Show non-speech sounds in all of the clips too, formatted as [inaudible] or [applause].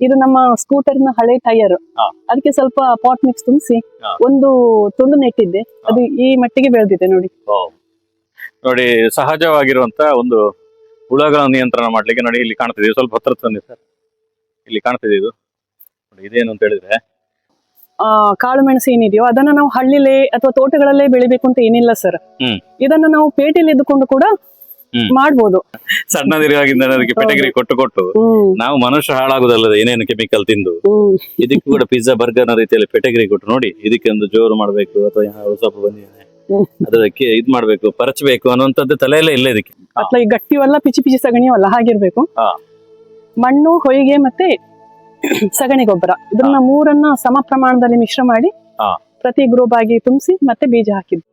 ಇದು ನಮ್ಮ ಸ್ಕೂಟರ್ನ ಹಳೆ ಟೈರ್. ಅದಕ್ಕೆ ಸ್ವಲ್ಪ ಪಾಟ್ ಮಿಕ್ಸ್ ತುಂಬಿಸಿ ಒಂದು ತುಂಡು ನೆಟ್ಟಿದ್ದೆ. ಅದು ಈ ಮಟ್ಟಿಗೆ ಬೆಳೆದಿದೆ ನೋಡಿ. ನೋಡಿ ಸಹಜವಾಗಿರುವಂತ ಒಂದು ಹುಳಗಳ ನಿಯಂತ್ರಣ ಮಾಡ್ಲಿಕ್ಕೆ ನೋಡಿ ಇಲ್ಲಿ ಕಾಣ್ತಿದೆ. ಸ್ವಲ್ಪ ಹತ್ರ ತಂದಿ ಸರ್. ಇಲ್ಲಿ ಕಾಣ್ತಿದೆ ಇದು. ಇದೇನು ಅಂತ ಹೇಳಿದ್ರೆ. ಆ ಕಾಳು ಮೆಣಸು ಏನಿದೆಯೋ ಅದನ್ನ ನಾವು ಹಳ್ಳಿಲೇ ಅಥವಾ ತೋಟಗಳಲ್ಲೇ ಬೆಳಿಬೇಕು ಅಂತ ಏನಿಲ್ಲ ಸರ್. ಇದನ್ನ ನಾವು ಪೇಟೆಯಲ್ಲಿ ಇದ್ದುಕೊಂಡು ಕೂಡ. ಮಾಡ್ಬೋದು. ಸಣ್ಣದಿರುವಾಗಿಂದ ಅದಕ್ಕೆ ಪೆಟಗಿರಿ ಕೊಟ್ಟು ಕೊಟ್ಟು ನಾವು ಮನುಷ್ಯ ಹಾಳಾಗುದಲ್ಲದೆ ಏನೇನು ಕೆಮಿಕಲ್ ತಿಂದು ಇದಕ್ಕೂ ಕೂಡ ಪಿಜ್ಜಾ ಬರ್ಗರ್ನ ರೀತಿಯಲ್ಲಿ ಪೆಟಗಿರಿ ಕೊಟ್ಟು ನೋಡಿ ಇದಕ್ಕೆ ಒಂದು ಜೋರು ಮಾಡ್ಬೇಕು ಅಥವಾ ಯಾವ ಸ್ವಲ್ಪ ಅದಕ್ಕೆ ಇದ್ ಮಾಡ್ಬೇಕು ಪರಚಬೇಕು ಅನ್ನುವಂಥದ್ದು ತಲೆಯಲ್ಲೇ ಇಲ್ಲ ಇದಕ್ಕೆ. ಅಥವಾ ಈ ಗಟ್ಟಿವಲ್ಲ ಪಿಚಿ ಪಿಚಿ ಸಗಣಿವಲ್ಲ ಹಾಗಿರ್ಬೇಕು. ಮಣ್ಣು ಹೊಯ್ಗೆ ಮತ್ತೆ ಸಗಣಿ ಗೊಬ್ಬರ. ಇದನ್ನ ಮೂರನ್ನ ಸಮ ಪ್ರಮಾಣದಲ್ಲಿ ಮಿಶ್ರ ಮಾಡಿ. ಪ್ರತಿ ಗ್ರೂಪ್ ಆಗಿ ತುಂಬಿಸಿ ಮತ್ತೆ ಬೀಜ ಹಾಕಿದ್ದು.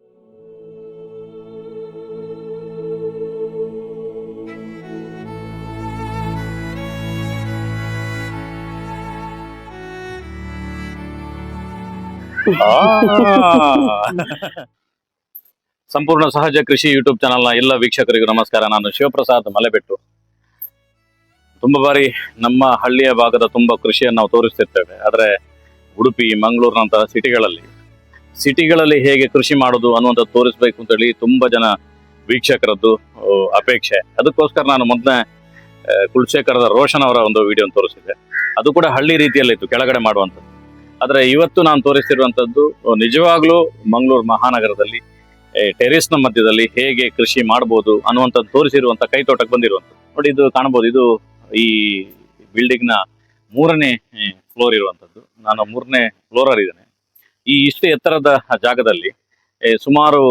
[laughs] ಸಂಪೂರ್ಣ ಸಹಜ ಕೃಷಿ ಯೂಟ್ಯೂಬ್ ಚಾನೆಲ್ನ ಎಲ್ಲ ವೀಕ್ಷಕರಿಗೂ ನಮಸ್ಕಾರ. ನಾನು ಶಿವಪ್ರಸಾದ್ ಮಲೆಬೆಟ್ಟು. ತುಂಬಾ ಬಾರಿ ನಮ್ಮ ಹಳ್ಳಿಯ ಭಾಗದ ತುಂಬಾ ಕೃಷಿಯನ್ನು ನಾವು ತೋರಿಸ್ತಿರ್ತೇವೆ. ಆದರೆ ಉಡುಪಿ, ಮಂಗಳೂರಿನಂತಹ ಸಿಟಿಗಳಲ್ಲಿ ಸಿಟಿಗಳಲ್ಲಿ ಹೇಗೆ ಕೃಷಿ ಮಾಡೋದು ಅನ್ನುವಂಥದ್ದು ತೋರಿಸ್ಬೇಕು ಅಂತೇಳಿ ತುಂಬಾ ಜನ ವೀಕ್ಷಕರದ್ದು ಅಪೇಕ್ಷೆ. ಅದಕ್ಕೋಸ್ಕರ ನಾನು ಮೊದಲೇ ಕುಲಶೇಖರದ ರೋಷನ್ ಅವರ ಒಂದು ವಿಡಿಯೋ ತೋರಿಸಿದೆ ಅದು ಕೂಡ ಹಳ್ಳಿ ರೀತಿಯಲ್ಲಿತ್ತು, ಕೆಳಗಡೆ ಮಾಡುವಂಥದ್ದು. ಆದರೆ ಇವತ್ತು ನಾನು ತೋರಿಸ್ತಿರುವಂಥದ್ದು ನಿಜವಾಗ್ಲೂ ಮಂಗಳೂರು ಮಹಾನಗರದಲ್ಲಿ ಟೆರೇಸ್ನ ಮಧ್ಯದಲ್ಲಿ ಹೇಗೆ ಕೃಷಿ ಮಾಡಬಹುದು ಅನ್ನುವಂಥದ್ದು ತೋರಿಸಿರುವಂತ ಕೈತೋಟಕ್ಕೆ ಬಂದಿರುವಂಥದ್ದು. ನೋಡಿ, ಇದು ಕಾಣಬಹುದು ಇದು ಈ ಬಿಲ್ಡಿಂಗ್ನ ಮೂರನೇ ಫ್ಲೋರ್ ಇರುವಂತದ್ದು ನಾನು ಮೂರನೇ ಫ್ಲೋರರ್ ಇದ್ದೇನೆ ಈ ಇಷ್ಟು ಎತ್ತರದ ಜಾಗದಲ್ಲಿ ಸುಮಾರು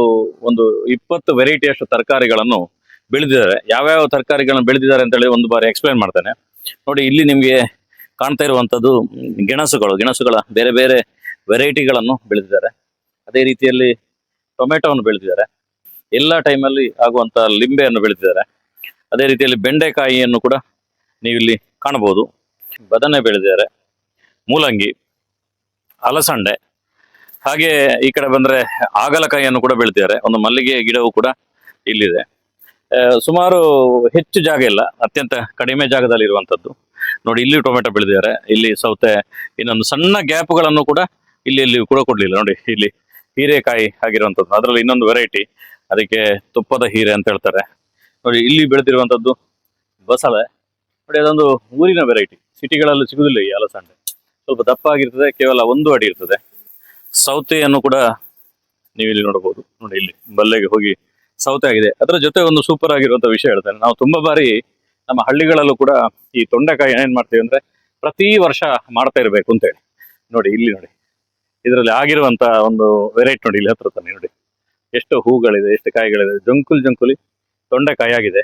ಒಂದು ಇಪ್ಪತ್ತು ವೆರೈಟಿಯಷ್ಟು ತರಕಾರಿಗಳನ್ನು ಬೆಳೆದಿದ್ದಾರೆ. ಯಾವ್ಯಾವ ತರಕಾರಿಗಳನ್ನು ಬೆಳೆದಿದ್ದಾರೆ ಅಂತ ಹೇಳಿ ಒಂದು ಬಾರಿ ಎಕ್ಸ್ಪ್ಲೈನ್ ಮಾಡ್ತೇನೆ. ನೋಡಿ, ಇಲ್ಲಿ ನಿಮಗೆ ಕಾಣ್ತಾ ಇರುವಂತದ್ದು ಗೆಣಸುಗಳು, ಗೆಣಸುಗಳ ಬೇರೆ ಬೇರೆ ವೆರೈಟಿಗಳನ್ನು ಬೆಳೆದಿದ್ದಾರೆ. ಅದೇ ರೀತಿಯಲ್ಲಿ ಟೊಮೆಟೊವನ್ನು ಬೆಳೆದಿದ್ದಾರೆ. ಎಲ್ಲ ಟೈಮಲ್ಲಿ ಆಗುವಂತ ಲಿಂಬೆಯನ್ನು ಬೆಳೆದಿದ್ದಾರೆ. ಅದೇ ರೀತಿಯಲ್ಲಿ ಬೆಂಡೆಕಾಯಿಯನ್ನು ಕೂಡ ನೀವು ಇಲ್ಲಿ ಕಾಣಬಹುದು. ಬದನೆ ಬೆಳೆದಿದ್ದಾರೆ. ಮೂಲಂಗಿ, ಅಲಸಂಡೆ, ಹಾಗೆ ಈ ಕಡೆ ಬಂದ್ರೆ ಆಗಲಕಾಯಿಯನ್ನು ಕೂಡ ಬೆಳೆದಿದ್ದಾರೆ. ಒಂದು ಮಲ್ಲಿಗೆ ಗಿಡವು ಕೂಡ ಇಲ್ಲಿದೆ. ಸುಮಾರು ಹೆಚ್ಚು ಜಾಗ ಇಲ್ಲ. ಅತ್ಯಂತ ಕಡಿಮೆ ಜಾಗದಲ್ಲಿ ಇರುವಂತದ್ದು ನೋಡಿ ಇಲ್ಲಿ ಟೊಮೆಟೊ ಬೆಳೆದಿದ್ದಾರೆ. ಇಲ್ಲಿ ಸೌತೆ, ಇನ್ನೊಂದು ಸಣ್ಣ ಗ್ಯಾಪ್ಗಳನ್ನು ಕೂಡ ಇಲ್ಲಿ ಇಲ್ಲಿ ಕೂಡ ಕೊಡ್ಲಿಲ್ಲ. ನೋಡಿ ಇಲ್ಲಿ ಹೀರೆಕಾಯಿ ಆಗಿರುವಂಥದ್ದು. ಅದರಲ್ಲಿ ಇನ್ನೊಂದು ವೆರೈಟಿ ಅದಕ್ಕೆ ತುಪ್ಪದ ಹೀರೆ ಅಂತ ಹೇಳ್ತಾರೆ. ನೋಡಿ ಇಲ್ಲಿ ಬೆಳೆದಿರುವಂಥದ್ದು ಬಸಳೆ. ನೋಡಿ ಅದೊಂದು ಊರಿನ ವೆರೈಟಿ ಸಿಟಿಗಳಲ್ಲಿ ಸಿಗುದಿಲ್ಲ ಈ ಅಲಸಂಡೆ. ಸ್ವಲ್ಪ ದಪ್ಪ ಆಗಿರ್ತದೆ, ಕೇವಲ ಒಂದು ಅಡಿ ಇರ್ತದೆ. ಸೌತೆಯನ್ನು ಕೂಡ ನೀವು ಇಲ್ಲಿ ನೋಡಬಹುದು. ನೋಡಿ ಇಲ್ಲಿ ಬಲ್ಲೆಗೆ ಹೋಗಿ ಸೌತೆ ಆಗಿದೆ. ಅದರ ಜೊತೆ ಒಂದು ಸೂಪರ್ ಆಗಿರುವಂತ ವಿಷಯ ಹೇಳ್ತಾರೆ ನಾವು ತುಂಬಾ ಬಾರಿ ನಮ್ಮ ಹಳ್ಳಿಗಳಲ್ಲೂ ಕೂಡ ಈ ತೊಂಡೆಕಾಯಿ ಏನೇನ್ ಮಾಡ್ತೀವಿ ಅಂದ್ರೆ ಪ್ರತಿ ವರ್ಷ ಮಾಡ್ತಾ ಇರಬೇಕು ಅಂತೇಳಿ. ನೋಡಿ, ಇಲ್ಲಿ ನೋಡಿ. ಇದರಲ್ಲಿ ಆಗಿರುವಂತ ಒಂದು ವೆರೈಟಿ ನೋಡಿ, ಇಲ್ಲಿ ಹತ್ರ ತಾನೆ ನೋಡಿ. ಎಷ್ಟು ಹೂಗಳಿದೆ, ಎಷ್ಟು ಕಾಯಿಗಳಿದೆ. ಜಂಕುಲ್ ಜಂಕುಲಿ ತೊಂಡೆಕಾಯಿ ಆಗಿದೆ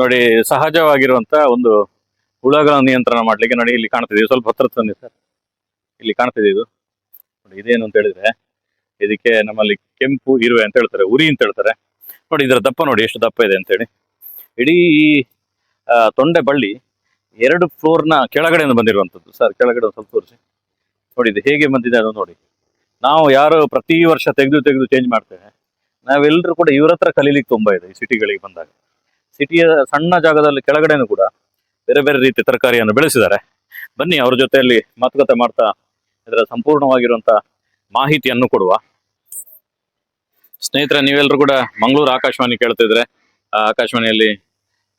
ನೋಡಿ, ಸಹಜವಾಗಿರುವಂತ ಒಂದು ಹುಳಗಳ ನಿಯಂತ್ರಣ ಮಾಡ್ಲಿಕ್ಕೆ ನೋಡಿ, ಇಲ್ಲಿ ಕಾಣ್ತಿದ್ದೀವಿ ಸ್ವಲ್ಪ ಹತ್ರ ತಂದಿ ಸರ್. ಇಲ್ಲಿ ಕಾಣ್ತಿದೆ ಇದು. ನೋಡಿ, ಇದೇನು ಅಂತ ಹೇಳಿದ್ರೆ, ಇದಕ್ಕೆ ನಮ್ಮಲ್ಲಿ ಕೆಂಪು, ಇರುವೆ ಅಂತ ಹೇಳ್ತಾರೆ, ಉರಿ ಅಂತ ಹೇಳ್ತಾರೆ. ನೋಡಿ, ಇದರ ದಪ್ಪ ನೋಡಿ, ಎಷ್ಟು ದಪ್ಪ ಇದೆ ಅಂತೇಳಿ ಇಡೀ ತೊಂಡೆ ಬಳ್ಳಿ ಎರಡು ಫ್ಲೋರ್ನ ಕೆಳಗಡೆಯಿಂದ ಬಂದಿರುವಂಥದ್ದು. ಸರ್, ಕೆಳಗಡೆ ಒಂದು ಸ್ವಲ್ಪ ತೋರಿಸಿ. ನೋಡಿ ಇದು ಹೇಗೆ ಬಂದಿದೆ ಅದು ನೋಡಿ. ನಾವು ಯಾರು ಪ್ರತಿ ವರ್ಷ ತೆಗೆದು ತೆಗೆದು ಚೇಂಜ್ ಮಾಡ್ತೇವೆ. ನಾವೆಲ್ಲರೂ ಕೂಡ ಇವ್ರ ಹತ್ರ ಕಲೀಲಿಕ್ಕೆ ತುಂಬಾ ಇದೆ ಈ ಸಿಟಿಗಳಿಗೆ ಬಂದಾಗ. ಸಿಟಿಯ ಸಣ್ಣ ಜಾಗದಲ್ಲಿ ಕೆಳಗಡೆನೂ ಕೂಡ ಬೇರೆ ಬೇರೆ ರೀತಿಯ ತರಕಾರಿಯನ್ನು ಬೆಳೆಸಿದ್ದಾರೆ. ಬನ್ನಿ, ಅವ್ರ ಜೊತೆಯಲ್ಲಿ ಮಾತುಕತೆ ಮಾಡ್ತಾ ಇದರ ಸಂಪೂರ್ಣವಾಗಿರುವಂತ ಮಾಹಿತಿಯನ್ನು ಕೊಡುವ. ಸ್ನೇಹಿತರೆ, ನೀವೆಲ್ಲರೂ ಕೂಡ ಮಂಗಳೂರು ಆಕಾಶವಾಣಿ ಕೇಳ್ತಿದ್ರೆ ಆಕಾಶವಾಣಿಯಲ್ಲಿ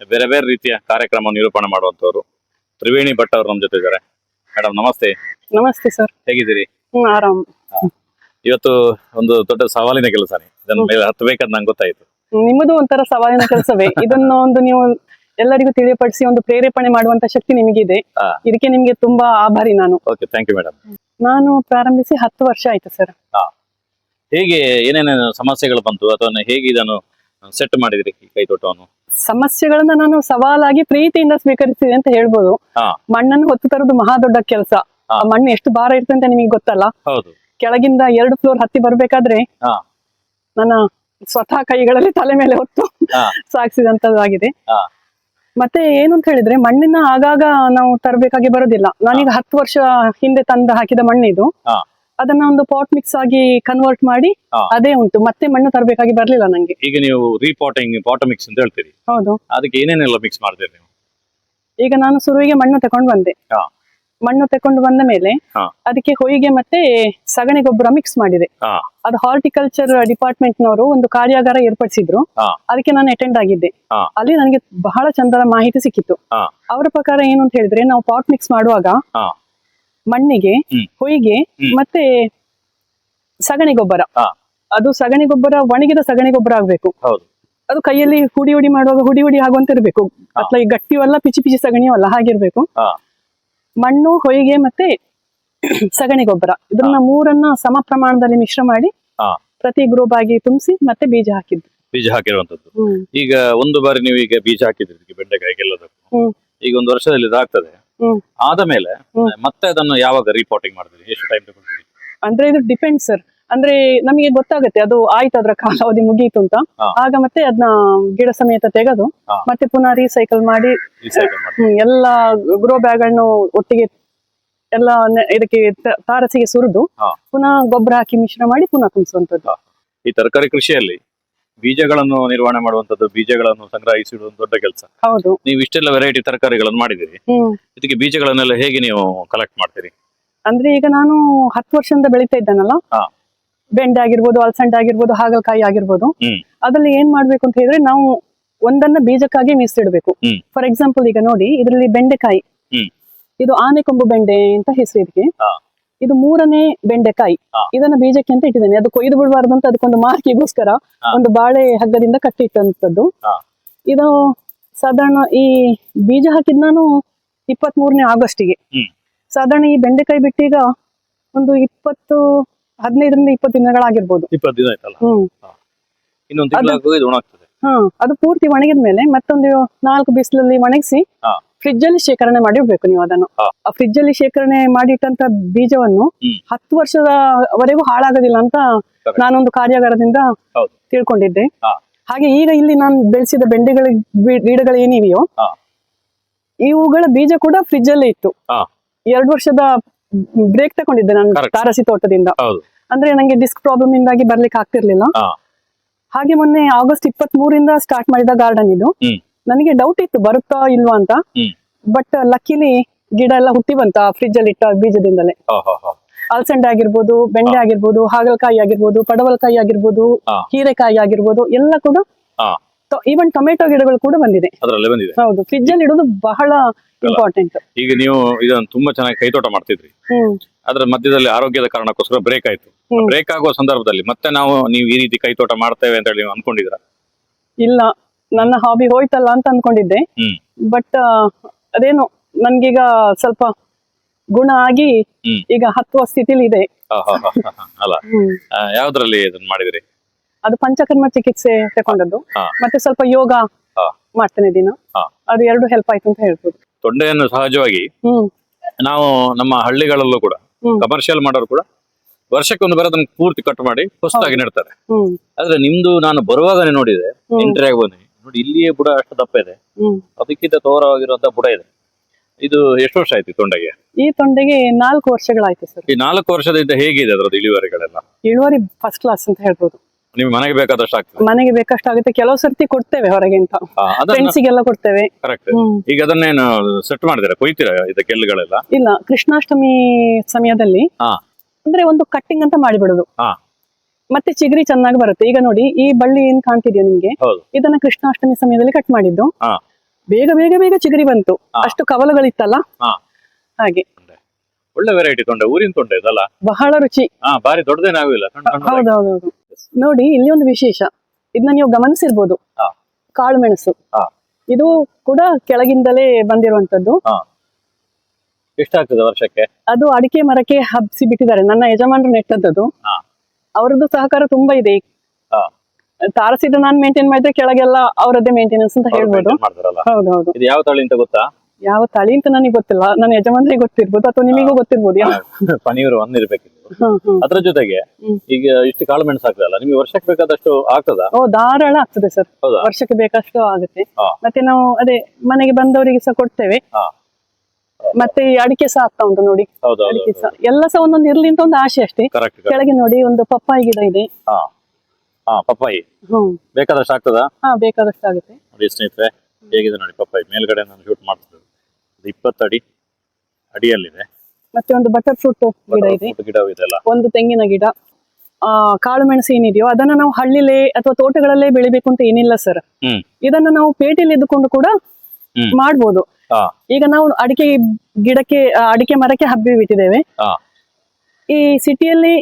ಬೇರೆ ಬೇರೆ ರೀತಿಯ ಕಾರ್ಯಕ್ರಮ ನಿರೂಪಣೆ ಮಾಡುವಂತವ್ರು ತ್ರಿವೇಣಿ ಭಟ್ ಅವರು ನಮ್ಮ ಜೊತೆ ಇದ್ದಾರೆ ಮೇಡಮ್ ನಮಸ್ತೆ. ನಮಸ್ತೆ ಸರ್. ಹೇಗಿದ್ದೀರಿ? ಹ್ಮ್ ಆರಾಮ್. ಇವತ್ತು ಒಂದು ದೊಡ್ಡ ಸವಾಲಿನ ಕೆಲಸ ಇದನ್ನ ಮೇಲೆ ಹತ್ತಬೇಕಂತ ನಂಗೆ ಗೊತ್ತಾಯ್ತು. ನಿಮ್ಮದು ಒಂಥರ ಸವಾಲಿನ ಕೆಲಸವೇ. ಇದನ್ನ ಒಂದು ನೀವು ಎಲ್ಲರಿಗೂ ತಿಳಿಯಪಡಿಸಿ ಒಂದು ಪ್ರೇರೇಪಣೆ ಮಾಡುವಂತ ಶಕ್ತಿ ನಿಮಗಿದೆ. ಹಾ. ಇದಕ್ಕೆ ನಿಮ್ಗೆ ತುಂಬಾ ಆಭಾರಿ ನಾನು. ಓಕೆ ಥ್ಯಾಂಕ್ ಯು ಮೇಡಮ್ ನಾನು ಪ್ರಾರಂಭಿಸಿ ಹತ್ತು ವರ್ಷ ಆಯ್ತು ಸರ್. ಹೇಗೆ ಏನೇನೇನು ಸಮಸ್ಯೆಗಳು ಬಂತು? ಅಥವಾ ಹೇಗೆ ಇದನ್ನು ಸೆಟ್ ಮಾಡಿದ್ರಿ ಕೈ ಕೈತೋಟವನ್ನು ಸಮಸ್ಯೆಗಳನ್ನ ನಾನು ಸವಾಲಾಗಿ ಪ್ರೀತಿಯಿಂದ ಸ್ವೀಕರಿಸಿದೆ ಅಂತ ಹೇಳ್ಬೋದು. ಮಣ್ಣನ್ನು ಹೊತ್ತು ತರೋದು ಮಹಾ ದೊಡ್ಡ ಕೆಲಸ. ಮಣ್ಣು ಎಷ್ಟು ಭಾರ ಇರ್ತದೆ ಅಂತ ನಿಮಗೆ ಗೊತ್ತಲ್ಲ? ಕೆಳಗಿಂದ ಎರಡು ಫ್ಲೋರ್ ಹತ್ತಿ ಬರ್ಬೇಕಾದ್ರೆ. ನನ್ನ ಸ್ವತಃ ಕೈಗಳಲ್ಲಿ ತಲೆ ಮೇಲೆ ಹೊತ್ತು. ಸಾಗಿಸಿದಂತದ್ದಾಗಿದೆ ಮತ್ತೆ ಏನು ಅಂತ ಹೇಳಿದ್ರೆ ಮಣ್ಣಿನ ಆಗಾಗ ನಾವು ತರಬೇಕಾಗಿ ಬರೋದಿಲ್ಲ. ನಾನೀಗ ಹತ್ತು ವರ್ಷ ಹಿಂದೆ ತಂದು ಹಾಕಿದ ಮಣ್ಣಿದು. ಅದನ್ನ ಒಂದು ಪಾಟ್ ಮಿಕ್ಸ್ ಆಗಿ ಕನ್ವರ್ಟ್ ಮಾಡಿ ಹಾ. ಅದೇ ಉಂಟು ಮತ್ತೆ ಮಣ್ಣು ತರಬೇಕಾಗಿ ಬರ್ಲಿಲ್ಲ ನಂಗೆ ಈಗ ನೀವು ರೀಪಾಟಿಂಗ್ ಪಾಟ್ ಮಿಕ್ಸ್ ಅಂತ ಹೇಳ್ತೀರಿ ಹೌದು ಅದಕ್ಕೆ ಏನೇನೆಲ್ಲ ಮಿಕ್ಸ್ ಮಾಡ್ತೀರಿ ನೀವು ಈಗ ನಾನು ಶುರುವಿಗೆ ಮಣ್ಣು ತಕೊಂಡು ಬಂದೆ ಹಾ. ಮಣ್ಣು ತಕೊಂಡು ಬಂದ ಮೇಲೆ ಹಾ. ಅದಕ್ಕೆ ಹೊಯ್ಗೆ ಮತ್ತೆ ಸಗಣಿ ಗೊಬ್ಬರ ಮಿಕ್ಸ್ ಮಾಡಿದೆ ಹಾ ಅದು ಹಾರ್ಟಿಕಲ್ಚರ್ ಡಿಪಾರ್ಟ್ಮೆಂಟ್ ನವರು ಒಂದು ಕಾರ್ಯಾಗಾರ ಏರ್ಪಡಿಸಿದ್ರು ಹಾ. ಅದಕ್ಕೆ ನಾನು ಅಟೆಂಡ್ ಆಗಿದ್ದೆ ಹಾ. ಅಲ್ಲಿ ನನಗೆ ಬಹಳ ಚಂದದ ಮಾಹಿತಿ ಸಿಕ್ಕಿತ್ತು ಹಾ. ಅವರ ಪ್ರಕಾರ ಏನು ಅಂತ ಹೇಳಿದ್ರೆ ನಾವು ಪಾಟ್ ಮಿಕ್ಸ್ ಮಾಡುವಾಗ ಹಾ. ಮಣ್ಣಿಗೆ ಹುಯಿಗೆ ಮತ್ತೆ ಸಗಣಿ ಗೊಬ್ಬರ. ಅದು ಸಗಣಿ ಗೊಬ್ಬರ ಒಣಗಿದ ಸಗಣಿ ಗೊಬ್ಬರ ಆಗ್ಬೇಕು. ಹೌದು. ಅದು ಕೈಯಲ್ಲಿ ಹುಡಿ ಹುಡಿ ಮಾಡುವಾಗ ಹುಡಿ ಹುಡಿ ಆಗುವಂತ ಇರ್ಬೇಕು ಅಥವಾ ಈ ಗಟ್ಟಿವಲ್ಲ ಪಿಚಿ ಪಿಚಿ ಸಗಣಿಯೂ ಅಲ್ಲ ಹಾಗಿರ್ಬೇಕು. ಮಣ್ಣು ಹೊಯ್ಗೆ ಮತ್ತೆ [clears throat] ಸಗಣಿ ಗೊಬ್ಬರ. ಇದನ್ನ ಮೂರನ್ನ ಸಮ ಪ್ರಮಾಣದಲ್ಲಿ ಮಿಶ್ರ ಮಾಡಿ. ಪ್ರತಿ ಗ್ರೂಪ್ ಆಗಿ ತುಂಬಿಸಿ ಮತ್ತೆ ಬೀಜ ಹಾಕಿದ್ರು ಬೀಜ ಹಾಕಿರುವಂತದ್ದು. ಈಗ ಒಂದು ಬಾರಿ ನೀವು ಈಗ ಬೀಜ ಹಾಕಿದ್ರಿ ಬೆಂಡೆಕಾಯಿಗೆಲ್ಲದಕ್ಕೂ. ಈಗ ಒಂದು ವರ್ಷದಲ್ಲಿ ಇದಾಗ್ತದೆ. ಆದ ಮೇಲೆ. ಮತ್ತೆ ಅದನ್ನು ಯಾವಾಗ ರಿಪೋರ್ಟಿಂಗ್ ಮಾಡ್ತೀರಿ? ಎಷ್ಟು ಟೈಮ್ ತಗೊಳ್ತೀರಿ? ಅಂದ್ರೆ ಇದು ಡಿಪೆಂಡ್ ಸರ್ ಅಂದ್ರೆ ನಮಗೆ ಗೊತ್ತಾಗುತ್ತೆ ಅದು ಆಯ್ತು ಅದ್ರ ಕಾಲಾವಧಿ ಮುಗೀತು ಅಂತ. ಆಗ ಮತ್ತೆ ಅದನ್ನ ಗಿಡ ಸಮೇತ ತೆಗೆದು. ಮತ್ತೆ ಪುನಃ ರೀಸೈಕಲ್ ಮಾಡಿ ಎಲ್ಲ ಗ್ರೋ ಬ್ಯಾಗ್ ಅನ್ನು ಒಟ್ಟಿಗೆ ಎಲ್ಲ ಇದಕ್ಕೆ ತಾರಸಿಗೆ ಸುರಿದು ಪುನಃ ಗೊಬ್ಬರ ಹಾಕಿ ಮಿಶ್ರ ಮಾಡಿ ಪುನಃ ತುಂಬಿಸುವಂತದ್ದು ಈ ತರಕಾರಿ ಕೃಷಿಯಲ್ಲಿ ಬೀಜಗಳನ್ನು ನಿರ್ವಹಣೆ ಮಾಡುವಂತದ್ದು ಬೀಜಗಳನ್ನು ಸಂಗ್ರಹಿಸಿಡುವ ದೊಡ್ಡ ಕೆಲಸ ಹೌದು ನೀವು ಇಷ್ಟೆಲ್ಲ ವೆರೈಟಿ ತರಕಾರಿಗಳನ್ನು ಮಾಡಿದಿರಿ ಹ್ಮ್ ಇದಕ್ಕೆ ಬೀಜಗಳನ್ನೆಲ್ಲ ಹೇಗೆ ನೀವು ಕಲೆಕ್ಟ್ ಮಾಡ್ತೀರಿ ಅಂದ್ರೆ ಈಗ ನಾನು ಹತ್ತು ವರ್ಷದಿಂದ ಬೆಳೀತಾ ಇದ್ದಾನಲ್ಲ ಹಾ. ಬೆಂಡೆ ಆಗಿರ್ಬೋದು ಅಲ್ಸಂಡೆ ಆಗಿರ್ಬೋದು ಹಾಗಲಕಾಯಿ ಆಗಿರ್ಬೋದು ಹ್ಮ್. ಅದ್ರಲ್ಲಿ ಏನ್ ಮಾಡ್ಬೇಕು ಅಂತ ಹೇಳಿದ್ರೆ ನಾವು ಒಂದನ್ನ ಬೀಜಕ್ಕಾಗಿ ಮೀಸಲಿಡಬೇಕು ಹ್ಮ್. ಫಾರ್ ಎಕ್ಸಾಂಪಲ್ ಈಗ ನೋಡಿ ಇದರಲ್ಲಿ ಬೆಂಡೆಕಾಯಿ ಹ್ಮ್. ಇದು ಆನೆಕೊಂಬು ಬೆಂಡೆ ಅಂತ ಹೆಸರು ಇದಕ್ಕೆ ಹಾ. ಇದು ಮೂರನೇ ಬೆಂಡೆಕಾಯಿ. ಇದನ್ನ ಬೀಜಕ್ಕೆ ಅಂತ ಇಟ್ಟಿದ್ದೇನೆ. ಅದು ಕೊಯ್ದು ಬಿಡಬಾರ್ದು ಅಂತ ಅದಕ್ಕೊಂದು ಮಾರ್ಕಿಗೋಸ್ಕರ ಒಂದು ಬಾಳೆ ಹಗ್ಗದಿಂದ ಕಟ್ಟಿಟ್ಟಂತದ್ದು. ಇದು ಸಾಧಾರಣ ಈ ಬೀಜ ಹಾಕಿದ್ ನಾನು ಇಪ್ಪತ್ತ್ ಮೂರನೇ ಆಗಸ್ಟಿಗೆ. ಸಾಧಾರಣ ಈ ಬೆಂಡೆಕಾಯಿ ಬಿಟ್ಟೀಗ ಒಂದು ಇಪ್ಪತ್ತು ಹದಿನೈದರಿಂದ ಇಪ್ಪತ್ತು ದಿನಗಳಾಗಿರ್ಬೋದು. ಹ್ಮ್. ಅದು ಪೂರ್ತಿ ಒಣಗಿದ ಮೇಲೆ ಮತ್ತೊಂದು ನಾಲ್ಕು ಬಿಸಿಲಲ್ಲಿ ಒಣಗಿಸಿ ಹಾ. ಫ್ರಿಜ್ ಅಲ್ಲಿ ಶೇಖರಣೆ ಮಾಡಿರ್ಬೇಕು ನೀವು ಅದನ್ನು ಫ್ರಿಜ್ ಅಲ್ಲಿ ಶೇಖರಣೆ ಮಾಡಿಟ್ಟಂತ ಬೀಜವನ್ನು. ಹತ್ತು ವರ್ಷದವರೆಗೂ ಹಾಳಾಗೋದಿಲ್ಲ ಅಂತ. ನಾನೊಂದು ಕಾರ್ಯಾಗಾರದಿಂದ. ತಿಳ್ಕೊಂಡಿದ್ದೆ ಹಾಗೆ ಈಗ ಇಲ್ಲಿ ನಾನು ಬೆಳೆಸಿದ ಬೆಂಡೆಗಳ ಗಿಡಗಳು ಏನಿವೆಯೋ ಇವುಗಳ ಬೀಜ ಕೂಡ ಫ್ರಿಡ್ಜ್ ಅಲ್ಲೇ ಇತ್ತು. ಎರಡು ವರ್ಷದ ಬ್ರೇಕ್ ತಗೊಂಡಿದ್ದೆ ನಾನು ತಾರಸಿ ತೋಟದಿಂದ ಅಂದ್ರೆ ನಂಗೆ ಡಿಸ್ಕ್ ಪ್ರಾಬ್ಲಮ್ ಇಂದಾಗಿ ಬರ್ಲಿಕ್ಕೆ ಆಗ್ತಿರ್ಲಿಲ್ಲ ಹಾಗೆ ಮೊನ್ನೆ ಆಗಸ್ಟ್ ಇಪ್ಪತ್ತ್ ಮೂರಿಂದ ಸ್ಟಾರ್ಟ್ ಮಾಡಿದ ಗಾರ್ಡನ್ ಇದು. ನನಗೆ ಡೌಟ್ ಇತ್ತು ಬರುತ್ತಾ ಇಲ್ವಾ ಅಂತ. ಬಟ್ ಲಕ್ಕಿಲಿ ಗಿಡ ಎಲ್ಲ ಹುಟ್ಟಿ ಬಂತ ಫ್ರಿಜ್ ಅಲ್ಲಿ ಇಟ್ಟ ಬೀಜದಿಂದಲೇ. ಅಲ್ಸಂಡೆ ಆಗಿರ್ಬೋದು ಬೆಂಡೆ ಆಗಿರ್ಬೋದು ಹಾಗಲಕಾಯಿ ಆಗಿರ್ಬೋದು ಪಡವಲಕಾಯಿ ಆಗಿರ್ಬೋದು ಹೀರೆಕಾಯಿ ಆಗಿರ್ಬೋದು ಎಲ್ಲ ಕೂಡ. ಈವನ್ ಟೊಮೆಟೊ ಗಿಡಗಳು ಕೂಡ ಬಂದಿದೆ. ಅದರಲ್ಲೇ ಬಂದಿದೆ. ಹೌದು ಫ್ರಿಜ್ ಅಲ್ಲಿ ಇಡೋದು ಬಹಳ ಇಂಪಾರ್ಟೆಂಟ್ ಈಗ ನೀವು ಇದನ್ನು ತುಂಬಾ ಚೆನ್ನಾಗಿ ಕೈತೋಟ ಮಾಡ್ತಿದ್ರಿ. ಅದ್ರ ಅದರ ಮಧ್ಯದಲ್ಲಿ ಆರೋಗ್ಯದ ಕಾರಣಕ್ಕೋಸ್ಕರ ಬ್ರೇಕ್ ಆಯ್ತು. ಬ್ರೇಕ್ ಆಗುವ ಸಂದರ್ಭದಲ್ಲಿ ಮತ್ತೆ ನಾವು ನೀವು ಈ ರೀತಿ ಕೈತೋಟ ಮಾಡ್ತೇವೆ ಅಂತ ಹೇಳಿ ನೀವು ಅನ್ಕೊಂಡಿದ್ರ ಇಲ್ಲ. ನನ್ನ ಹಾಬಿ ಹೋಯ್ತಲ್ಲ ಅಂತ ಅನ್ಕೊಂಡಿದ್ದೆ. ಬಟ್ ಅದೇನು ನನ್ಗೀಗ ಸ್ವಲ್ಪ ಗುಣ ಆಗಿ ಈಗ ಹತ್ತುವ ಸ್ಥಿತಿಲಿ ಇದೆ ಅಲ್ಲ. ಯಾವ್ದ್ರಲ್ಲಿ ಇದನ್ನ ಮಾಡಿದ್ರಿ? ಅದು ಪಂಚಕರ್ಮ ಚಿಕಿತ್ಸೆ ತಗೊಂಡದ್ದು ಮತ್ತೆ ಸ್ವಲ್ಪ ಯೋಗ. ಮಾಡ್ತೇನೆ ದಿನ. ಅದು ಎರಡು ಹೆಲ್ಪ್ ಆಯ್ತು ಅಂತ ಹೇಳ್ಬೋದು. ತೊಂಡೆಯನ್ನು ಸಹಜವಾಗಿ ನಾವು ನಮ್ಮ ಹಳ್ಳಿಗಳಲ್ಲೂ ಕೂಡ. ಕಮರ್ಷಿಯಲ್ ಮಾಡೋರು ಕೂಡ ವರ್ಷಕ್ಕೊಂದು ಬರೋದನ್ನ ಪೂರ್ತಿ ಕಟ್ ಮಾಡಿ ಹೊಸದಾಗಿ ನೆಡ್ತಾರೆ. ಆದ್ರೆ ನಿಮ್ದು ನಾನು ಬರುವಾಗನೇ ನೋಡಿದೆ ಎಂಟ್ರಿ ಆಗಿ ನೋಡಿ ಇಲ್ಲಿಯೇ ಬುಡ ಅಷ್ಟು ದಪ್ಪ ಇದೆ. ಅದಕ್ಕಿಂತ ತೋರವಾಗಿರುವಂತ ಬುಡ ಇದೆ. ಇದು ಎಷ್ಟು ವರ್ಷ ಆಯ್ತು ತೊಂಡೆಗೆ? ಈ ತೊಂಡೆಗೆ ನಾಲ್ಕು ವರ್ಷಗಳಾಯ್ತು ಸರ್. ಈ ನಾಲ್ಕು ವರ್ಷದಿಂದ ಹೇಗಿದೆ ಅದರದ್ದು ಇಳುವರಿಗಳೆಲ್ಲ? ಇಳುವರಿ ಫಸ್ಟ್ ಕ್ಲಾಸ್ ಅಂತ ಹೇಳ್ಬೋದು. ನಿಮ್ಗೆ ಮನೆಗೆ ಬೇಕಾದಷ್ಟು ಆಗ್ತದೆ. ಮನೆಗೆ ಬೇಕಷ್ಟಾಗುತ್ತೆ. ಕೆಲವು ಸರ್ತಿ ಕೊಡ್ತೇವೆ ಹೊರಗೆ ಅಂತ. ಆ, ಅದನ್ನ ಫ್ರೆಂಡ್ಸಿಗೆಲ್ಲ ಕೊಡ್ತೇವೆ. ಕರೆಕ್ಟ್ ಈಗ ಅದನ್ನೇನು ಸೆಟ್ ಮಾಡಿದಿರಾ ಕೊಯ್ತೀರಾ ಇದು ಕೆಲ್ಲುಗಳೆಲ್ಲ? ಇಲ್ಲ ಕೃಷ್ಣಾಷ್ಟಮಿ ಸಮಯದಲ್ಲಿ. ಅಂದ್ರೆ ಒಂದು ಕಟ್ಟಿಂಗ್ ಅಂತ ಮಾಡಿಬಿಡುದು. ಮತ್ತೆ ಚಿಗರಿ ಚೆನ್ನಾಗಿ ಬರುತ್ತೆ. ಈಗ ನೋಡಿ ಈ ಬಳ್ಳಿ ಏನ್ ಕಾಣ್ತಿದ್ಯೋ ನಿಮ್ಗೆ? ಇದನ್ನ ಕೃಷ್ಣಾಷ್ಟಮಿ ಸಮಯದಲ್ಲಿ ಕಟ್ ಮಾಡಿದ್ದು. ಬೇಗ ಬೇಗ ಬೇಗ ಚಿಗರಿ ಬಂತು. ಅಷ್ಟು ಕವಲುಗಳಿತ್ತಲ್ಲ. ಹಾಗೆ. ಒಳ್ಳೆ ವೆರೈಟಿ ತೊಂಡೆ. ಊರಿನ ತೊಂಡೆ ಇದಲ್ಲ? ಬಹಳ ರುಚಿ. ಹಾ ಬಾರಿ ದೊಡ್ಡದೇನಾಗಿಲ್ಲ. ಹೌದೌದೌದು. ನೋಡಿ ಇಲ್ಲಿ ಒಂದು ವಿಶೇಷ. ಇದನ್ನ ನೀವು ಗಮನಿಸಿರ್ಬೋದು. ಕಾಳು ಮೆಣಸು. ಇದು ಕೂಡ ಕೆಳಗಿಂದಲೇ ಬಂದಿರುವಂತದ್ದು ಎಷ್ಟಾಗ್ತದೆ ವರ್ಷಕ್ಕೆ? ಅದು ಅಡಿಕೆ ಮರಕ್ಕೆ ಹಬ್ಸಿ ಬಿಟ್ಟಿದ್ದಾರೆ. ನನ್ನ ಯಜಮಾನರು ನೆಟ್ಟದ್ದು. ಅವರದ್ದು ಸಹಕಾರ ತುಂಬಾ ಇದೆ. ಹಾ. ತಾರಸಿದ ನಾನ್ ಮೇಂಟೈನ್ ಮಾಡಿದ್ರೆ ಕೆಳಗೆಲ್ಲ ಅವರದ್ದೇ ಮೇಂಟೆನೆನ್ಸ್ ಅಂತ ಹೇಳ್ಬೋದು. ಹೌದೌದು. ಇದು ಯಾವ ತಳಿ ಅಂತ ಗೊತ್ತಾ? ಯಾವ ತಳಿ ಅಂತ ನನಗೆ ಗೊತ್ತಿಲ್ಲ. ನನ್ನ ಯಜಮಾನ್ರಿಗೆ ಗೊತ್ತಿರ್ಬೋದು ಅಥವಾ ನಿಮಗೂ ಗೊತ್ತಿರ್ಬೋದು. [laughs] ಪನೀರು ಒಂದಿರ್ಬೇಕಿತ್ತು. ಅದ್ರ ಜೊತೆಗೆ ಈಗ ಇಷ್ಟು ಕಾಳು ಮೆಣಸು ಆಗ್ತದಲ್ಲ ನಿಮ್ಗೆ ವರ್ಷಕ್ಕೆ ಬೇಕಾದಷ್ಟು ಆಗ್ತದ? ಓ ಧಾರಾಳ ಆಗ್ತದೆ ಸರ್. ಹೌದಾ? ವರ್ಷಕ್ಕೆ ಬೇಕಷ್ಟು ಆಗುತ್ತೆ. ಮತ್ತೆ ನಾವು ಅದೇ ಮನೆಗೆ ಬಂದವರಿಗೆ ಸಹ ಕೊಡ್ತೇವೆ. ಮತ್ತೆ ಈ ಅಡಿಕೆ ಸಹ ಆಗ್ತಾ ಉಂಟು ನೋಡಿ. ಅಡಿಕೆ ಸಹ. ಎಲ್ಲ ಸಹ ಒಂದೊಂದು ಇರ್ಲಿ ಅಂತ ಒಂದು ಆಸೆ ಅಷ್ಟೇ. ಕೆಳಗೆ ನೋಡಿ ಒಂದು ಪಪ್ಪಾಯಿ ಗಿಡ ಇದೆ. ಹಾ ಹಾ ಪಪ್ಪಾಯಿ. ಬೇಕಾದಷ್ಟು ಆಗ್ತದ? ಹಾ ಬೇಕಾದಷ್ಟು ಆಗುತ್ತೆ. ನೋಡಿ ಸ್ನೇಹಿತರೆ ಹೇಗಿದೆ ನೋಡಿ ಪಪ್ಪಾಯಿ? ಮೇಲ್ಗಡೆ ನಾನು ಶೂಟ್ ಮಾಡ್ತಿದ್ದೆ. ಇದು ಇಪ್ಪತ್ತು ಅಡಿ ಅಡಿಯಲ್ಲಿದೆ. ಮತ್ತೆ ಒಂದು ಬಟರ್ ಫ್ರೂಟ್ ಗಿಡ ಇದೆ. ಗಿಡ ಇದೆಲ್ಲ ಒಂದು ತೆಂಗಿನ ಗಿಡ. ಆ ಕಾಳು ಮೆಣಸು ಏನಿದೆಯೋ ಅದನ್ನ ನಾವು ಹಳ್ಳಿಲೇ ಅಥವಾ ತೋಟಗಳಲ್ಲೇ ಬೆಳಿಬೇಕು ಅಂತ ಏನಿಲ್ಲ ಸರ್ ಇದನ್ನ ನಾವು ಪೇಟೆಯಲ್ಲಿ ಇದ್ದುಕೊಂಡು ಕೂಡ. ಮಾಡ್ಬೋದು. ಈಗ ನಾವು ಅಡಿಕೆ ಗಿಡಕ್ಕೆ ಅಡಿಕೆ ಮರಕ್ಕೆ ಹಬ್ಬಿ ಬಿಟ್ಟಿದ್ದೇವೆ. ಈ ಸಿಟಿಯಲ್ಲಿ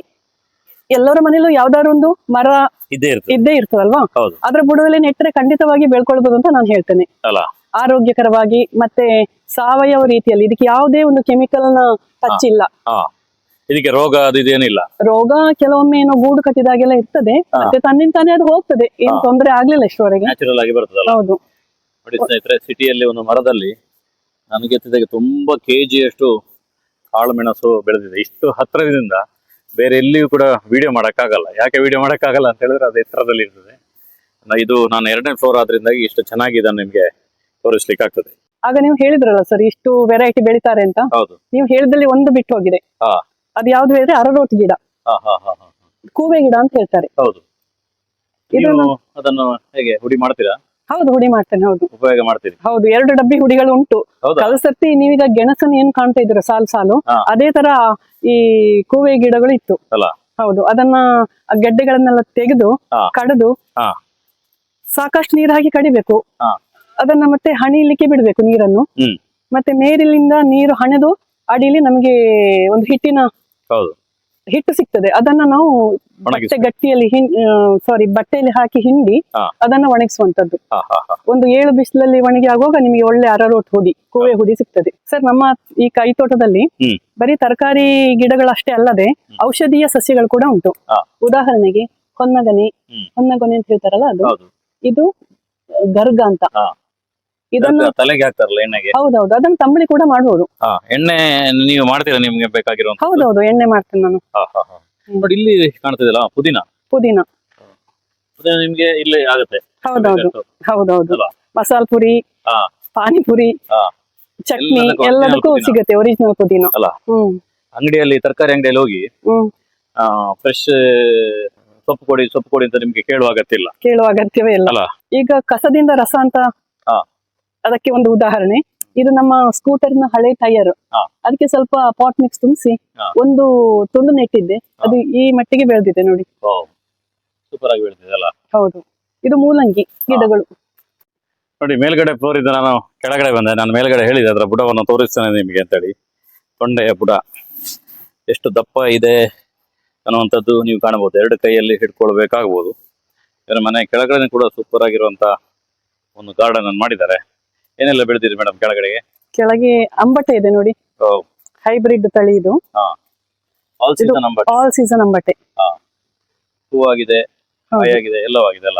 ಎಲ್ಲರ ಮನೇಲೂ ಯಾವ್ದಾದ್ರು ಒಂದು ಮರ ಇದ್ದೇ ಇರ್ತದಲ್ವಾ? ಅದ್ರ ಬುಡದಲ್ಲಿ ನೆಟ್ಟರೆ ಖಂಡಿತವಾಗಿ ಬೆಳ್ಕೊಳ್ಬೋದು ಅಂತ ನಾನು ಹೇಳ್ತೇನೆ. ಆರೋಗ್ಯಕರವಾಗಿ ಮತ್ತೆ ಸಾವಯವ ರೀತಿಯಲ್ಲಿ ಇದಕ್ಕೆ ಯಾವುದೇ ಒಂದು ಕೆಮಿಕಲ್ನ ಟಚ್ ಇಲ್ಲ. ಇದಕ್ಕೆ ರೋಗ ಅದು ಇದೇನಿಲ್ಲ ರೋಗ ಕೆಲವೊಮ್ಮೆ ಏನೋ ಗೂಡು ಕಟ್ಟಿದಾಗೆಲ್ಲ ಇರ್ತದೆ ಮತ್ತೆ ತನ್ನಿಂದ ತಾನೇ ಅದು ಹೋಗ್ತದೆ. ಏನು. ತೊಂದರೆ ಆಗ್ಲಿಲ್ಲ ಇಷ್ಟವರೆಗೆ. ಹೌದು. ನೋಡಿ ಸ್ನೇಹಿತರೆ ಸಿಟಿಯಲ್ಲಿ ಒಂದು ಮರದಲ್ಲಿ ನನಗೆ ತುಂಬ ತುಂಬಾ ಕೆಜಿಯಷ್ಟು ಕಾಳು ಮೆಣಸು ಬೆಳೆದಿದೆ. ಇಷ್ಟು ಹತ್ತಿರದಿಂದ ಬೇರೆ ಎಲ್ಲಿಯೂ ಕೂಡ ವಿಡಿಯೋ ಮಾಡೋಕ್ಕಾಗಲ್ಲ. ಯಾಕೆ ವಿಡಿಯೋ ಮಾಡೋಕ್ಕಾಗಲ್ಲ ಅಂತ ಹೇಳಿದ್ರೆ ಅದು ಎತ್ತರದಲ್ಲಿ ಇರ್ತದೆ. ಇದು ನಾನು ಎರಡನೇ ಫ್ಲೋರ್ ಆದ್ರಿಂದಾಗಿ ಇಷ್ಟು ಚೆನ್ನಾಗಿ ಇದನ್ನು ನಿಮಗೆ ತೋರಿಸ್ಲಿಕ್ಕೆ ಆಗ್ತದೆ ಆಗ ನೀವು ಹೇಳಿದ್ರಲ್ಲ ಸರ್ ಇಷ್ಟು ವೆರೈಟಿ ಬೆಳಿತಾರೆ ಅಂತ. ಹೌದು. ನೀವು ಹೇಳಿದಲ್ಲಿ ಒಂದು ಬಿಟ್ಟು ಹೋಗಿದೆ. ಅದು ಯಾವ್ದು ಹೇಳಿದ್ರೆ ಅರರೋಟ್ ಗಿಡ. ಕೂವೆ ಗಿಡ ಅಂತ ಹೇಳ್ತಾರೆ. ಹೌದು. ಅದನ್ನು ಹೇಗೆ ಹುಡಿ ಮಾಡ್ತೀರಾ? ಹೌದು ಹುಡಿ ಮಾಡ್ತೇನೆ ಹೌದು. ಉಪಯೋಗ ಮಾಡ್ತೀನಿ ಹೌದು ಎರಡು ಡಬ್ಬಿ ಹುಡಿಗಳು ಉಂಟು. ಕಲಸತ್ತಿ ಕಳೆದ ಸರ್ತಿ ನೀವೀಗ ಗೆಣಸನ್ನು ಏನ್ ಕಾಣ್ತಾ ಇದ್ರ ಸಾಲು ಸಾಲು? ಅದೇ ತರ ಈ ಕೂವೆ ಗಿಡಗಳು ಇತ್ತು. ಹೌದು ಅದನ್ನ ಗೆಡ್ಡೆಗಳನ್ನೆಲ್ಲ ತೆಗೆದು ಕಡದು ಸಾಕಷ್ಟು ನೀರ್ ಹಾಕಿ ಕಡಿಬೇಕು. ಅದನ್ನ ಮತ್ತೆ ಹಣಿಲಿಕ್ಕೆ ಬಿಡ್ಬೇಕು ನೀರನ್ನು. ಮತ್ತೆ ಮೇಲಿನಿಂದ ನೀರು ಹಣೆದು ಅಡಿಲಿ ನಮಗೆ ಒಂದು ಹಿಟ್ಟಿನ ಹೌದು. ಹಿಟ್ಟು ಸಿಗ್ತದೆ. ಅದನ್ನ ನಾವು ಬಟ್ಟೆ ಗಟ್ಟಿಯಲ್ಲಿ ಸಾರಿ ಬಟ್ಟೆಯಲ್ಲಿ ಹಾಕಿ ಹಿಂಡಿ ಅದನ್ನ ಒಣಗಿಸುವಂತದ್ದು. ಒಂದು ಏಳು ಬಿಸಿಲಲ್ಲಿ ಒಣಗಿ ಆಗುವಾಗ ನಿಮಗೆ ಒಳ್ಳೆ ಅರರೋಟ್ ಹುಡಿ ಕೂವೆ ಹುಡಿ ಸಿಗ್ತದೆ. ಸರ್ ನಮ್ಮ ಈ ಕೈ ತೋಟದಲ್ಲಿ ಬರೀ ತರಕಾರಿ ಗಿಡಗಳಷ್ಟೇ ಅಲ್ಲದೆ ಔಷಧೀಯ ಸಸ್ಯಗಳು ಕೂಡ ಉಂಟು. ಉದಾಹರಣೆಗೆ ಹೊನ್ನಗನೆ. ಹೊನ್ನಗೊನೆ ಅಂತ ಹೇಳ್ತಾರಲ್ಲ ಅದು. ಇದು ಗರ್ಗ ಅಂತ. ಇದನ್ನ ತಲೆಗೆ ಹಾಕ್ತಾರಲ್ಲ ಎಣ್ಣೆಗೆ? ಹೌದೌದು ಅದನ್ನ ತಂಬಳಿ ಕೂಡ ಮಾಡಬಹುದು ಹಾ ಎಣ್ಣೆ ನೀವು ಮಾಡ್ತೀರಾ ನಿಮ್ಗೆ ಬೇಕಾಗಿರೋ ಹೌದೌದು ಎಣ್ಣೆ ಮಾಡ್ತೇನೆ ನಾನು. ನೋಡಿ ಇಲ್ಲಿ ಕಾಣ್ತಿದಲ್ಲ ಪುದೀನ? ಪುದೀನ. ಪುದೀನ ನಿಮ್ಗೆ ಇಲ್ಲಿ ಆಗುತ್ತೆ. ಹೌದೌದು ಹೌದೌದು. ಮಸಾಲ ಪುರಿ ಪಾನಿಪುರಿ ಚಟ್ನಿ ಎಲ್ಲದಕ್ಕೂ. ಸಿಗುತ್ತೆ ಒರಿಜಿನಲ್ ಪುದೀನ. ಅಲ್ಲ? ಅಂಗಡಿಯಲ್ಲಿ ತರಕಾರಿ ಅಂಗಡಿಯಲ್ಲಿ ಹೋಗಿ ಫ್ರೆಶ್ ಸೊಪ್ಪು ಕೊಡಿ ಸೊಪ್ಪು ಕೊಡಿ ಅಂತ ನಿಮ್ಗೆ ಕೇಳುವ ಅಗತ್ಯ ಇಲ್ಲ. ಕೇಳುವ ಅಗತ್ಯವೇ ಇಲ್ಲ. ಈಗ ಕಸದಿಂದ ರಸ ಅಂತ. ಅದಕ್ಕೆ ಒಂದು ಉದಾಹರಣೆ. ಇದು ನಮ್ಮ ಸ್ಕೂಟರ್ನ ಹಳೆ ಟೈರ್ ಅದಕ್ಕೆ ಸ್ವಲ್ಪ ಪಾಟ್ ಮಿಕ್ಸ್ ತುಂಬಿಸಿ ಒಂದು ತುಂಡು ನೆಟ್ಟಿದ್ದೆ. ಅದು ಈ ಮಟ್ಟಿಗೆ ಬೆಳೆದಿದೆ ನೋಡಿ. ಸೂಪರ್ ಆಗಿ ಬೆಳೆದಿದೆ ಅಲ್ಲ? ಹೌದು. ಇದು ಮೂಲಂಗಿ ಗಿಡಗಳು. ನೋಡಿ ಮೇಲ್ಗಡೆ ಫ್ಲೋರ್ ಇದ್ದ ನಾನು ಕೆಳಗಡೆ ಬಂದೆ. ನಾನು ಮೇಲ್ಗಡೆ ಹೇಳಿದೆ ಅದರ ಬುಡವನ್ನು ತೋರಿಸ್ತೇನೆ ನಿಮಗೆ ಅಂತೇಳಿ. ತೊಂಡೆಯ ಬುಡ. ಎಷ್ಟು ದಪ್ಪ ಇದೆ ಅನ್ನುವಂಥದ್ದು ನೀವು ಕಾಣಬಹುದು. ಎರಡು ಕೈಯಲ್ಲಿ ಹಿಡ್ಕೊಳ್ಬೇಕಾಗ್ಬೋದು ಇದರ ಮನೆ ಕೆಳಗಡೆ ಕೂಡ ಸೂಪರ್ ಆಗಿರುವಂತ ಒಂದು ಗಾರ್ಡನ್ ಅನ್ನು ಮಾಡಿದ್ದಾರೆ. ಏನೆಲ್ಲ ಬೆಳೆದಿರಿ ಮೇಡಮ್ ಕೆಳಗಡೆಗೆ? ಕೆಳಗೆ ಅಂಬಟೆ ಇದೆ ನೋಡಿ. ಹೈಬ್ರಿಡ್ ತಳಿ ಇದು. ಆಲ್ ಸೀಸನ್ ಅಂಬಟೆ. ಆಲ್ ಸೀಸನ್ ಅಂಬಟೆ. ಹೂವಾಗಿದೆ. ಕಾಯಾಗಿದೆ ಎಲ್ಲವಾಗಿದೆ ಅಲ್ಲ.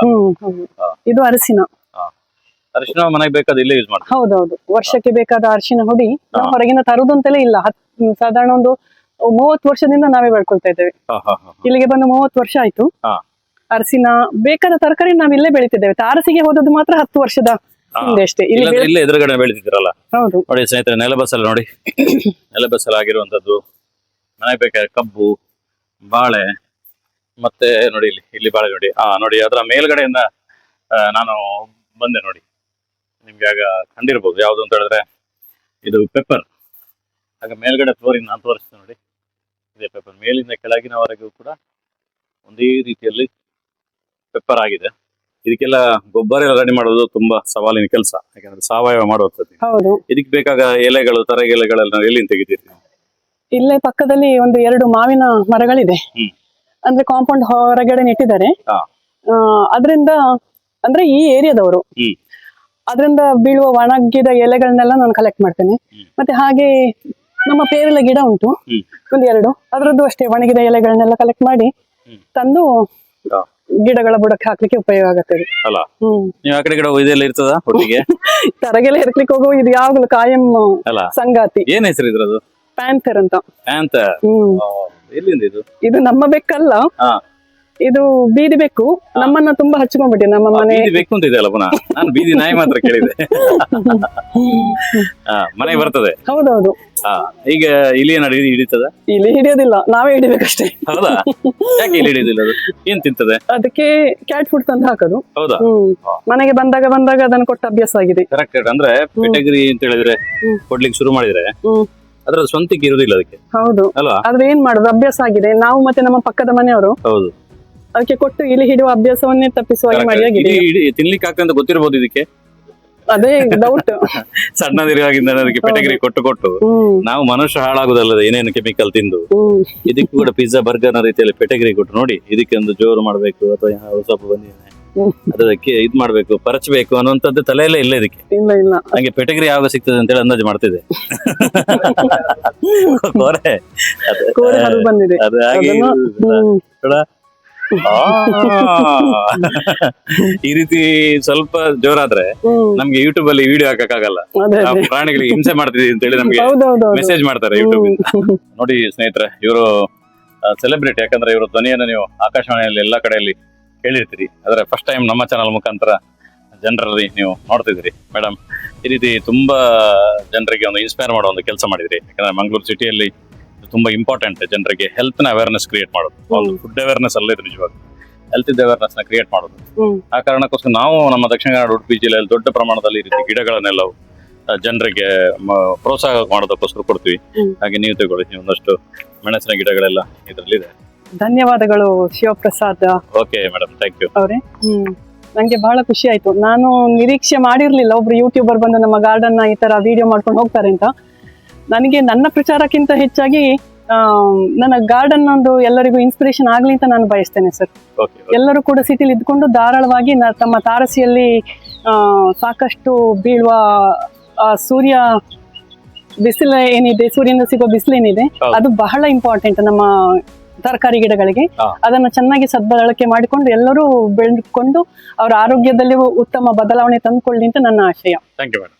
ಇದು ಅರಸಿನ ಅರಿಶಿನ ಮನೆಗೆ ಬೇಕಾದ ಇಲ್ಲೇ ಯೂಸ್ ಮಾಡ್ತಾರೆ? ಹೌದೌದು. ವರ್ಷಕ್ಕೆ ಬೇಕಾದ ಅರಿಶಿನ ಹುಡಿ ಹೊರಗಿನ ಹೊರಗಿಂದ ತರುದಂತೆಲ್ಲ ಇಲ್ಲ ಸಾಧಾರಣ ಒಂದು ಮೂವತ್ತು ವರ್ಷದಿಂದ ನಾವೇ ಬೆಳ್ಕೊಳ್ತಾ ಇದ್ದೇವೆ. ಇಲ್ಲಿಗೆ ಬಂದು ಮೂವತ್ತು ವರ್ಷ ಆಯ್ತು. ಅರಸಿನ ಬೇಕಾದ ತರಕಾರಿ ನಾವಿಲ್ಲೇ ಇಲ್ಲೇ ಬೆಳಿತಿದ್ದೇವೆ. ತಾರಸಿಗೆ ಹೋದದ್ದು ಮಾತ್ರ ಹತ್ತು ವರ್ಷದ. ಹಿಂದೆ ಅಷ್ಟೇ. ಇಲ್ಲಿ ಇಲ್ಲಾಂದ್ರೆ ಇಲ್ಲೇ ಎದುರುಗಡೆ ಬೆಳೆದಿದ್ದೀರಲ್ಲ ಹೌದು. ನೋಡಿ ಸ್ನೇಹಿತರೆ ನೆಲಬಸಲ್ ನೋಡಿ. ನೆಲಬಸಲ್ ಆಗಿರುವಂತದ್ದು ಮನೆಗೆ ಬೇಕಾದ ಕಬ್ಬು ಬಾಳೆ ಮತ್ತೆ ನೋಡಿ ಇಲ್ಲಿ ಇಲ್ಲಿ ಬಾಳೆ ನೋಡಿ. ಹಾ ನೋಡಿ ಅದರ ಮೇಲ್ಗಡೆಯಿಂದ ಆ, ನಾನು ಬಂದೆ ನೋಡಿ. ನಿಮ್ಗೆ ಆಗ ಕಂಡಿರ್ಬೋದು. ಯಾವುದು ಅಂತ ಹೇಳಿದ್ರೆ ಇದು ಪೆಪ್ಪರ್ ಆಗ ಮೇಲ್ಗಡೆ ಫ್ಲೋರಿಂಗ್ ನಾನು ತೋರಿಸ್ತೇನೆ ನೋಡಿ. ಇದೇ ಪೆಪ್ಪರ್ ಮೇಲಿಂದ ಕೆಳಗಿನವರೆಗೂ ಕೂಡ ಒಂದೇ ರೀತಿಯಲ್ಲಿ ಪೆಪ್ಪರ್ ಆಗಿದೆ. ಇದಕ್ಕೆಲ್ಲ ಗೊಬ್ಬರ ಎಲ್ಲ ರೆಡಿ ಮಾಡೋದು ತುಂಬಾ ಸವಾಲಿನ ಕೆಲಸ ಯಾಕಂದ್ರೆ ಸಾವಯವ ಮಾಡುವಂಥದ್ದು ಹೌದು ಇದಕ್ಕೆ ಬೇಕಾದ ಎಲೆಗಳು ತರಗೆಲೆಗಳೆಲ್ಲ ಎಲ್ಲಿಂದ ತೆಗಿತೀರಿ ನೀವು? ಇಲ್ಲೇ ಪಕ್ಕದಲ್ಲಿ ಒಂದು ಎರಡು ಮಾವಿನ ಮರಗಳಿದೆ ಹ್ಮ್. ಅಂದ್ರೆ ಕಾಂಪೌಂಡ್ ಹೊರಗಡೆ ನೆಟ್ಟಿದ್ದಾರೆ ಹಾ. ಆ, ಅದರಿಂದ ಅಂದ್ರೆ ಈ ಏರಿಯಾದವರು ಹ್ಮ್. ಅದರಿಂದ ಬೀಳುವ ಒಣಗಿದ ಎಲೆಗಳನ್ನೆಲ್ಲ ನಾನು ಕಲೆಕ್ಟ್ ಮಾಡ್ತೇನೆ ಮತ್ತೆ ಹಾಗೆ ನಮ್ಮ ಪೇರಲ ಗಿಡ ಉಂಟು ಹ್ಮ್. ಒಂದು ಎರಡು ಅದರದ್ದು ಅಷ್ಟೇ ಒಣಗಿದ ಎಲೆಗಳನ್ನೆಲ್ಲ ಕಲೆಕ್ಟ್ ಮಾಡಿ ತಂದು ಹಾ. ಗಿಡಗಳ ಬುಡಕ್ಕೆ ಹಾಕ್ಲಿಕ್ಕೆ ಉಪಯೋಗ ಆಗುತ್ತೆ ಅಲ್ಲ? ಹ್ಮ್. ನೀವು ಆ ಕಡೆ ಕಡೆ ಇದೆಲ್ಲ ಇರ್ತದ ಒಟ್ಟಿಗೆ? [laughs] ತರಗೆಲೆ ಹೆರ್ಕ್ಲಿಕ್ಕೆ ಹೋಗೋ ಇದು ಯಾವಾಗಲೂ ಕಾಯಂ ಅಲ್ಲ? ಸಂಗಾತಿ. ಏನ್ ಹೆಸರು ಇದ್ರದು? ಪ್ಯಾಂಥರ್ ಅಂತ. ಅಂತ ಹ್ಮ್. ಎಲ್ಲಿಂದ ಇದು? ಇದು ನಮ್ಮ ಬೆಕ್ಕಲ್ಲ. ಹಾ. ಇದು ಬೀದಿ ಬೆಕ್ಕು. ನಮ್ಮನ್ನ ತುಂಬಾ ಹಚ್ಕೊಂಡ್ಬಿಟ್ಟಿದೆ ನಮ್ಮ ಆ, ಮನೆ. ಬೆಕ್ಕು ಬೇಕು ಅಂತ ಇದೆಯಲ್ಲ ಪುನಃ? ನಾನು ಬೀದಿ ನಾಯಿ ಮಾತ್ರ ಕೇಳಿದೆ. [laughs] [laughs] ಹಾ ಮನೆಗೆ ಬರ್ತದೆ. ಹೌದೌದು. ಹಾ ಈಗ ಇಲಿ ಏನಾದ್ರು ಹಿಡಿ- ಹಿಡಿತದ? ಇಲ್ಲಿ ಹಿಡಿಯೋದಿಲ್ಲ ನಾವೇ ಹಿಡಿಬೇಕಷ್ಟೇ. ಹೌದಾ? ಯಾಕೆ ಇಲ್ಲಿ ಹಿಡಿಯೋದಿಲ್ಲ ಅದು? ಏನ್ ತಿಂತದೆ? ಅದಕ್ಕೆ ಕ್ಯಾಟ್ ಫುಡ್ ತಂದು ಹಾಕೋದು. ಹೌದಾ? ಹ್ಮ್. ಮನೆಗೆ ಬಂದಾಗ ಬಂದಾಗ ಅದನ್ನು ಕೊಟ್ಟ ಅಭ್ಯಾಸ ಆಗಿದೆ. ಕರೆಕ್ಟ್ ಅಂದ್ರೆ ಕೆಟಗರಿ ಅಂತ ಹೇಳಿದ್ರೆ ಹ್ಮ್. ಕೊಡ್ಲಿಕ್ಕೆ ಶುರು ಮಾಡಿದ್ರೆ ಹ್ಮ್. ಅದ್ರ ಸ್ವಂತಕ್ಕೆ ಇರುದಿಲ್ಲ ಅದಕ್ಕೆ. ಹೌದು. ಅಲ್ವಾ? ಆದ್ರೆ ಏನ್ ಮಾಡುದು? ಅಭ್ಯಾಸ ಆಗಿದೆ. ನಾವು ಮತ್ತೆ ನಮ್ಮ ಪಕ್ಕದ ಮನೆಯವರು ಹೌದು. ಅದಕ್ಕೆ ಕೊಟ್ಟು ಇಲಿ ಹಿಡಿಯುವ ಅಭ್ಯಾಸವನ್ನೇ ತಪ್ಪಿಸುವ ಹಾಗೆ ಮಾಡಿ ಆಗಿದೆ ತಿನ್ಲಿಕ್ಕೆ ಹಾಕಂತ ಅಂತ ಗೊತ್ತಿರಬಹುದು ಇದಕ್ಕೆ. ಅದೇ ಡೌಟ್ [laughs] ಸಣ್ಣದಿರುವಾಗಿಂದ ಅದಕ್ಕೆ ಪೆಟಗರಿ ಕೊಟ್ಟು ಕೊಟ್ಟು ನಾವು ಮನುಷ್ಯ ಹಾಳಾಗುದಲ್ಲದ ಏನೇನು ಕೆಮಿಕಲ್ ತಿಂದು ಇದಕ್ಕೂ ಕೂಡ ಪಿಜ್ಜಾ ಬರ್ಗರ್ನ ರೀತಿಯಲ್ಲಿ ಪೆಟಗರಿ ಕೊಟ್ಟು ನೋಡಿ ಇದಕ್ಕೆ ಒಂದು ಜೋರು ಮಾಡ್ಬೇಕು ಅಥವಾ ಸ್ವಲ್ಪ ಬಂದಿದೆ ಅದಕ್ಕೆ ಇದ್ ಮಾಡ್ಬೇಕು ಪರಚಬೇಕು ಅನ್ನುವಂಥದ್ದು ತಲೆಯಲ್ಲೇ ಇಲ್ಲ ಇದಕ್ಕೆ. ಇಲ್ಲ ಇಲ್ಲ. ನಂಗೆ ಪೆಟಗರಿ ಯಾವಾಗ ಸಿಗ್ತದೆ ಅಂತೇಳಿ ಅಂದಾಜು ಮಾಡ್ತಿದೆ [laughs] [laughs] ಕೋರೆ. ಅದು- [laughs] ಈ ರೀತಿ ಸ್ವಲ್ಪ ಜೋರಾದ್ರೆ ನಮ್ಗೆ ಯೂಟ್ಯೂಬ್ ಅಲ್ಲಿ ವಿಡಿಯೋ ಹಾಕಕ್ಕಾಗಲ್ಲ. ನಾವು ಪ್ರಾಣಿಗಳಿಗೆ ಹಿಂಸೆ ಮಾಡ್ತಿದೀವಿ ಅಂತ ಹೇಳಿ ನಮ್ಗೆ ಮೆಸೇಜ್ ಮಾಡ್ತಾರೆ ಯೂಟ್ಯೂಬ್ ನೋಡಿ ಸ್ನೇಹಿತರೆ ಇವರು ಸೆಲೆಬ್ರಿಟಿ ಯಾಕಂದ್ರೆ ಇವರು ಧ್ವನಿಯನ್ನು ನೀವು ಆಕಾಶವಾಣಿಯಲ್ಲಿ ಎಲ್ಲಾ ಕಡೆಯಲ್ಲಿ ಕೇಳಿರ್ತೀರಿ. ಆದ್ರೆ ಫಸ್ಟ್ ಟೈಮ್ ನಮ್ಮ ಚಾನಲ್ ಮುಖಾಂತರ ಜನರಲ್ಲಿ ನೀವು ನೋಡ್ತಿದ್ದೀರಿ. ಮೇಡಮ್ ಈ ರೀತಿ ತುಂಬಾ ಜನರಿಗೆ ಒಂದು ಇನ್ಸ್ಪೈರ್ ಮಾಡೋ ಒಂದು ಕೆಲಸ ಮಾಡಿದ್ರಿ. ಯಾಕಂದ್ರೆ ಮಂಗಳೂರು ಸಿಟಿಯಲ್ಲಿ ತುಂಬಾ ಇಂಪಾರ್ಟೆಂಟ್ ಜನರಿಗೆ ಹೆಲ್ತ್ನ ಅವೇರ್ನೆಸ್ ಕ್ರಿಯೇಟ್ ಮಾಡೋದು. ಒಂದು ಫುಡ್ ಅವೇರ್ನೆಸ್ ಅಲ್ಲೇ ನಿಜವಾಗ ಹೆಲ್ತ್ ಇದ್ದ ಅವೇರ್ನೆಸ್ನ ಕ್ರಿಯೇಟ್ ಮಾಡೋದು. ಆ ಕಾರಣಕ್ಕೋಸ್ಕರ ನಾವು ನಮ್ಮ ದಕ್ಷಿಣ ಕನ್ನಡ ಉಡುಪಿ ಜಿಲ್ಲೆಯಲ್ಲಿ ದೊಡ್ಡ ಪ್ರಮಾಣದಲ್ಲಿ ಈ ರೀತಿ ಗಿಡಗಳನ್ನೆಲ್ಲ ಆ, ಜನರಿಗೆ ಪ್ರೋತ್ಸಾಹ ಮಾಡೋದಕ್ಕೋಸ್ಕರ ಕೊಡ್ತೀವಿ. ಹಾಗೆ ನೀವು ತಗೊಳ್ಳಿ ಒಂದಷ್ಟು ಮೆಣಸಿನ ಗಿಡಗಳೆಲ್ಲ ಇದರಲ್ಲಿದೆ ಧನ್ಯವಾದಗಳು Shivaprasad. Okay madam thank you ಅವರೇ ನಂಗೆ ಬಹಳ ಖುಷಿ ಆಯ್ತು. ನಾನು ನಿರೀಕ್ಷೆ ಮಾಡಿರ್ಲಿಲ್ಲ. ಒಬ್ರು ಯೂಟ್ಯೂಬರ್ ಬಂದು ನಮ್ಮ ಗಾರ್ಡನ್ನ ಈ ತರ ವಿಡಿಯೋ ಮಾಡ್ಕೊಂಡು ಹೋಗ್ತಾರೆ ಅಂತ. ನನಗೆ ನನ್ನ ಪ್ರಚಾರಕ್ಕಿಂತ ಹೆಚ್ಚಾಗಿ ನನ್ನ ಗಾರ್ಡನ್ ಒಂದು ಎಲ್ಲರಿಗೂ ಇನ್ಸ್ಪಿರೇಷನ್ ಆಗ್ಲಿ ಅಂತ ನಾನು ಬಯಸ್ತೇನೆ ಸರ್ ಎಲ್ಲರೂ ಕೂಡ ಸಿಟಿಲಿ ಇದ್ಕೊಂಡು ಧಾರಾಳವಾಗಿ ತಮ್ಮ ತಾರಸಿಯಲ್ಲಿ ಸಾಕಷ್ಟು ಬೀಳುವ ಸೂರ್ಯ ಬಿಸಿಲು ಏನಿದೆ ಸೂರ್ಯನಿಂದ ಸಿಗೋ ಬಿಸಿಲು ಏನಿದೆ ಅದು ಬಹಳ ಇಂಪಾರ್ಟೆಂಟ್ ನಮ್ಮ ತರಕಾರಿ ಗಿಡಗಳಿಗೆ. ಅದನ್ನು ಚೆನ್ನಾಗಿ ಸದ್ಬಳಕೆ ಮಾಡಿಕೊಂಡು ಎಲ್ಲರೂ ಬೆಳೆದುಕೊಂಡು ಅವರ ಆರೋಗ್ಯದಲ್ಲಿ ಉತ್ತಮ ಬದಲಾವಣೆ ತಂದುಕೊಳ್ಳಿ ಅಂತ ನನ್ನ ಆಶಯ. Thank you madam